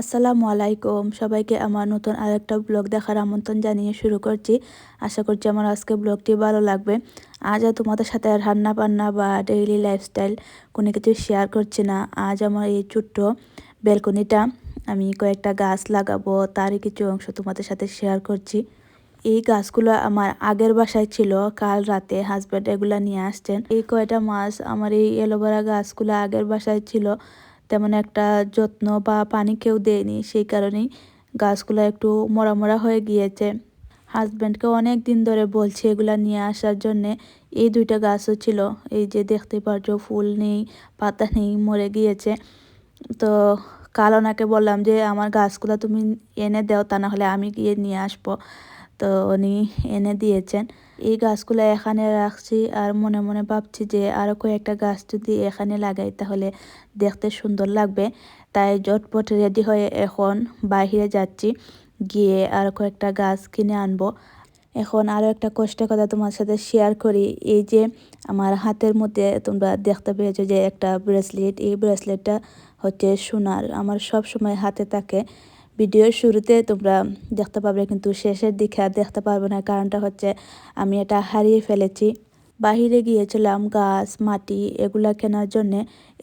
আসসালামু আলাইকুম। সবাইকে আমার নতুন আরেকটা ব্লগ দেখার আমন্ত্রণ জানিয়ে শুরু করছি। আশা করছি আমার আজকে ব্লগটি ভালো লাগবে। আজও তোমাদের সাথে রান্না বান্না বা ডেইলি লাইফস্টাইল কোনো কিছু শেয়ার করছি না। আজ আমার এই ছোট্ট ব্যালকনিটা আমি কয়েকটা গাছ লাগাবো, তারই কিছু অংশ তোমাদের সাথে শেয়ার করছি। এই গাছগুলো আমার আগের বাসায় ছিল, কাল রাতে হাজব্যান্ড এগুলা নিয়ে আসছেন। এই কয়টা মাস আমার এই এলোভেরা গাছগুলো আগের বাসায় ছিল। তেমন একটা যত্ন বা পানি কেউ দেয়নি, সেই কারণেই গাছগুলো একটু মরা মরা হয়ে গিয়েছে। হাজব্যান্ডকে অনেক দিন ধরে বলছি এগুলা নিয়ে আসার জন্যে এই দুইটা গাছও ছিল, এই যে দেখতে পাচ্ছ ফুল নেই, পাতা নেই, মরে গিয়েছে। তো কাল ওনাকে বললাম যে, আমার গাছগুলো তুমি এনে দাও, তা না হলে আমি গিয়ে নিয়ে আসব। তো উনি এনে দিয়েছেন। এই গাছগুলো এখানে রাখছি আর মনে মনে ভাবছি যে আরও কয়েকটা গাছ যদি এখানে লাগাই তাহলে দেখতে সুন্দর লাগবে। তাই জটপট রেডি হয়ে এখন বাহিরে যাচ্ছি, গিয়ে আর কয়েকটা গাছ কিনে আনব। এখন আরও একটা কষ্টের কথা তোমার সাথে শেয়ার করি, এই যে আমার হাতের মধ্যে তোমরা দেখতে পেয়েছ যে একটা ব্রেসলেট এই ব্রেসলেটটা হচ্ছে সোনার, আমার সব সময় হাতে থাকে। ভিডিওর শুরুতে তোমরা দেখতে পাবে কিন্তু শেষের দিকে আর দেখতে পারবে না। কারণটা হচ্ছে আমি এটা হারিয়ে ফেলেছি। বাহিরে গিয়েছিলাম, গাছ, মাটি এগুলা কেনার জন্যে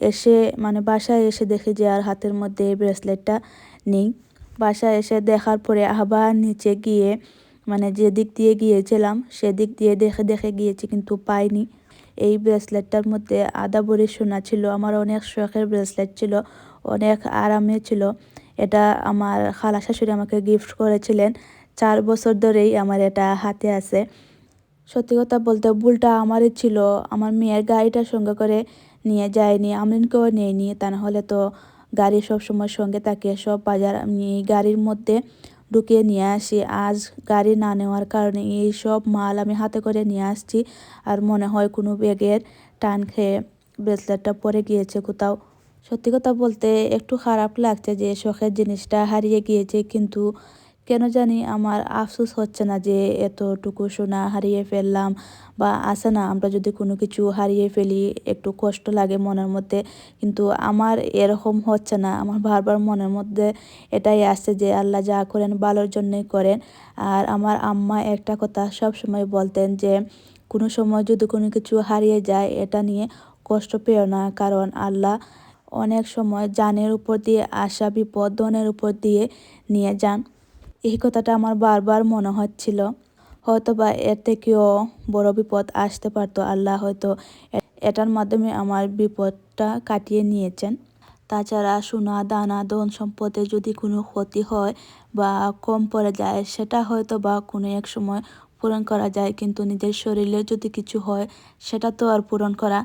এসে মানে বাসায় এসে দেখি যে আর হাতের মধ্যে এই ব্রেসলেটটা নেই। বাসায় এসে দেখার পরে আবার নিচে গিয়ে মানে যে দিক দিয়ে গিয়েছিলাম সেদিক দিয়ে দেখে দেখে গিয়েছি কিন্তু পাইনি। এই ব্রেসলেটটার মধ্যে আদা বড়ি সোনা ছিল, আমার অনেক শখের ব্রেসলেট ছিল, অনেক আরামে ছিল। এটা আমার খালা শাশুড়ি আমাকে গিফট করেছিলেন। চার বছর ধরেই আমার এটা হাতে আছে। সত্যি কথা বলতে ভুলটা আমারই ছিল। আমার মেয়ের গাড়িটা সঙ্গে করে নিয়ে যায়নি আমরিনকেও নেয়নি। তা না হলে তো গাড়ি সব সময় সঙ্গে থাকে, সব বাজার আমি গাড়ির মধ্যে ঢুকিয়ে নিয়ে আসি। আজ গাড়ি না নেওয়ার কারণে এই সব মাল আমি হাতে করে নিয়ে আসছি। আর মনে হয় কোনো ব্যাগের টান খেয়ে ব্রেসলেটটা পরে গিয়েছে কোথাও। সত্যি কথা বলতে একটু খারাপ লাগছে যে শখের জিনিসটা হারিয়ে গিয়েছে, কিন্তু কেন জানি আমার আফসোস হচ্ছে না যে এতটুকু সোনা হারিয়ে ফেললাম বা আসে না, আমরা যদি কোনো কিছু হারিয়ে ফেলি, একটু কষ্ট লাগে মনের মধ্যে, কিন্তু আমার এরকম হচ্ছে না। আমার বারবার মনের মধ্যে এটাই আসছে যে আল্লাহ যা করেন ভালোর জন্যই করেন। আর আমার আম্মা একটা কথা সব সময় বলতেন যে, কোনো সময় যদি কোনো কিছু হারিয়ে যায়, এটা নিয়ে কষ্ট পেও না, কারণ আল্লাহ অনেক সময় যানের উপর দিয়ে আসা বিপদ ধনের উপর দিয়ে নিয়ে যান। এই কথাটা আমার বারবার মনে হচ্ছিল। হয়তো বা এর থেকেও বড় বিপদ আসতে পারতো, আল্লাহ হয়তো এটার মাধ্যমে আমার বিপদটা কাটিয়ে নিয়েছেন। তাছাড়া সোনা, দানা, ধন সম্পদে যদি কোনো ক্ষতি হয় বা কম পড়ে যায়, সেটা হয়তো বা কোনো এক সময় পূরণ করা যায়, কিন্তু নিজের শরীরে যদি কিছু হয়, সেটা তো আর পূরণ করা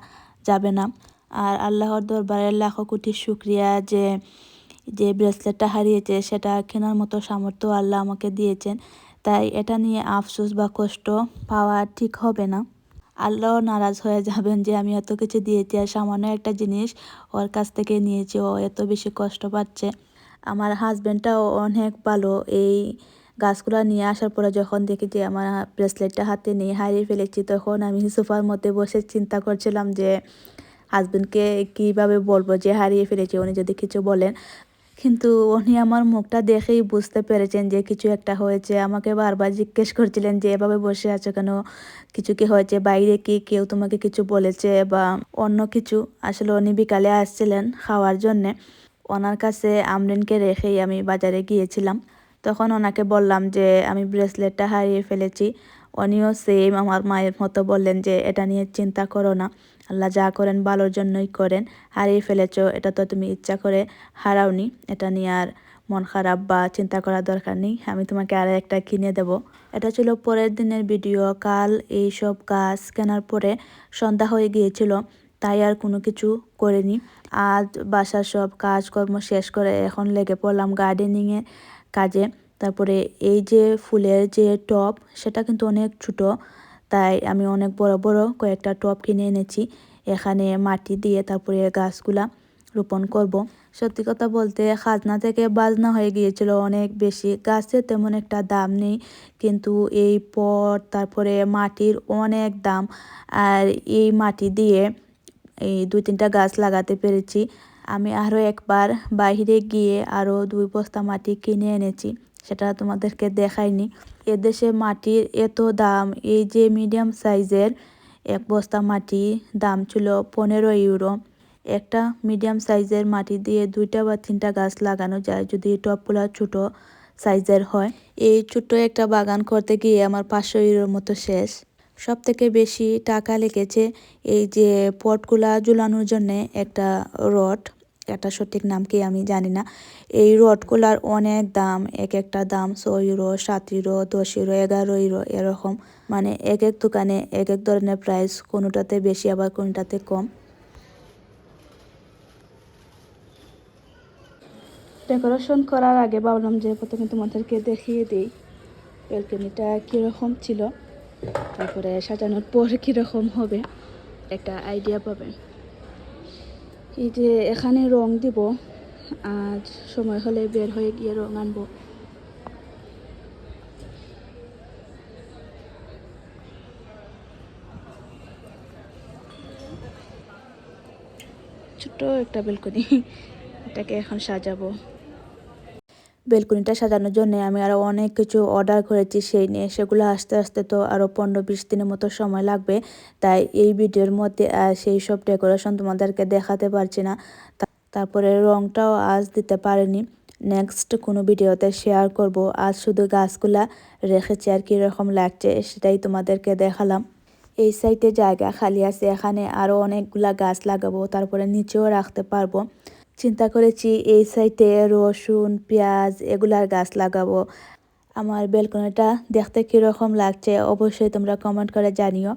যাবে না। আর আল্লাহর দরবারে লাখো কোটি শুক্রিয়া যে যে ব্রেসলেটটা হারিয়েছে, সেটা কেনার মতো সামর্থ্য আল্লাহ আমাকে দিয়েছেন। তাই এটা নিয়ে আফসোস বা কষ্ট পাওয়া ঠিক হবে না। আল্লাহ নারাজ হয়ে যাবেন যে, আমি এত কিছু দিয়েছি আর সামান্য একটা জিনিস ওর কাছ থেকে নিয়েছি, ও এত বেশি কষ্ট পাচ্ছে। আমার হাজব্যান্ডটাও অনেক ভালো। এই গাছগুলো নিয়ে আসার পরে যখন দেখি যে, আমার ব্রেসলেটটা হাতে নিয়ে হারিয়ে ফেলেছি, তখন আমি সোফার মধ্যে বসে চিন্তা করছিলাম যে হাজব্যান্ডকে কীভাবে বলব যে হারিয়ে ফেলেছি, উনি যদি কিছু বলেন। কিন্তু উনি আমার মুখটা দেখেই বুঝতে পেরেছেন যে কিছু একটা হয়েছে। আমাকে বারবার জিজ্ঞেস করছিলেন যে, এভাবে বসে আছো কেন? কিছু কি হয়েছে? বাইরে কি কেউ তোমাকে কিছু বলেছে বা অন্য কিছু? আসলে উনি বিকালে আসছিলেন খাওয়ার জন্যে। ওনার কাছে আমরিনকে রেখেই আমি বাজারে গিয়েছিলাম। তখন ওনাকে বললাম যে, আমি ব্রেসলেটটা হারিয়ে ফেলেছি। উনিও সেম আমার মায়ের মতো বললেন যে, এটা নিয়ে চিন্তা করো না। আল্লাহ যা করেন ভালোর জন্যই করেন। হারিয়ে ফেলেছ, এটা তো তুমি ইচ্ছা করে হারাওনি। এটা নিয়ে আর মন খারাপ বা চিন্তা করার দরকার নেই। আমি তোমাকে আর একটা কিনে দেব। এটা ছিল পরের দিনের ভিডিও কাল এই সব গাছ কেনার পরে সন্ধ্যা হয়ে গিয়েছিল, তাই আর কোনো কিছু করিনি। আজ বাসার সব কাজকর্ম শেষ করে এখন লেগে পড়লাম গার্ডেনিংয়ে কাজে। তারপরে এই যে ফুলের যে টপ, সেটা কিন্তু অনেক ছোটো। তাই আমি অনেক বড় বড় কয়েকটা টপ কিনে এনেছি। এখানে মাটি দিয়ে তারপরে গাছগুলা রোপণ করব। সত্যি কথা বলতে খাজনা থেকে বাজনা হয়ে গিয়েছিল অনেক বেশি। গাছের তেমন একটা দাম নেই, কিন্তু এই পট, তারপরে মাটির অনেক দাম। আর এই মাটি দিয়ে এই দুই তিনটা গাছ লাগাতে পেরেছি। আমি আরও একবার বাইরে গিয়ে আরও দুই বস্তা মাটি কিনে এনেছি। সেটা তোমাদেরকে দেখাইনি। এদেশে মাটির এত দাম, এই যে মিডিয়াম সাইজের এক বস্তা মাটি দাম ছিল পনেরো ইউরো একটা মিডিয়াম সাইজের মাটি দিয়ে দুইটা বা তিনটা গাছ লাগানো যায় যদি টপগুলো ছোটো সাইজের হয়। এই ছোট্ট একটা বাগান করতে গিয়ে আমার পাঁচশো ইউরোর মতো শেষ। সব থেকে বেশি টাকা লেগেছে এই যে পটগুলা ঝুলানোর জন্যে একটা রড এটা সঠিক নাম কি আমি জানি না। এই রডগুলার অনেক দাম, এক একটা দাম ছয় ইউরো, সাত ইউরো, দশ ইউরো, এগারো ইউরো, এরকম। মানে এক এক দোকানে এক এক ধরনের প্রাইস কোনোটাতে বেশি আবার কোনোটাতে কম। ডেকোরেশন করার আগে ভাবলাম যে প্রথমে তোমাদেরকে দেখিয়ে দিই ব্যালকনিটা কীরকম ছিল, তারপরে সাজানোর পর কীরকম হবে, একটা আইডিয়া পাবে এই যে এখানে রং দিব, আজ সময় হলে বের হয়ে গিয়ে রং আনব। ছোট্ট একটা বেলকনি, এটাকে এখন সাজাবো। বেলকনিটা সাজানোর জন্য আমি আরও অনেক কিছু অর্ডার করেছি, সেই নিয়ে সেগুলো আস্তে আস্তে তো আরও পনেরো বিশ দিনের মতো সময় লাগবে। তাই এই ভিডিওর মধ্যে সেই সব ডেকোরেশন তোমাদেরকে দেখাতে পারছি না। তারপরে রংটাও আজ দিতে পারিনি। নেক্সট কোনো ভিডিওতে শেয়ার করব। আজ শুধু গাছগুলা রেখেছি আর কীরকম লাগছে, সেটাই তোমাদেরকে দেখালাম। এই সাইডে জায়গা খালি আছে, এখানে আরও অনেকগুলা গাছ লাগাবো, তারপরে নিচেও রাখতে পারব। চিন্তা করেছি, এই সাইডে রসুন, পেঁয়াজ এগুলার গাছ লাগাবো। আমার বেলকনিটা দেখতে কীরকম লাগছে, অবশ্যই তোমরা কমেন্ট করে জানিও।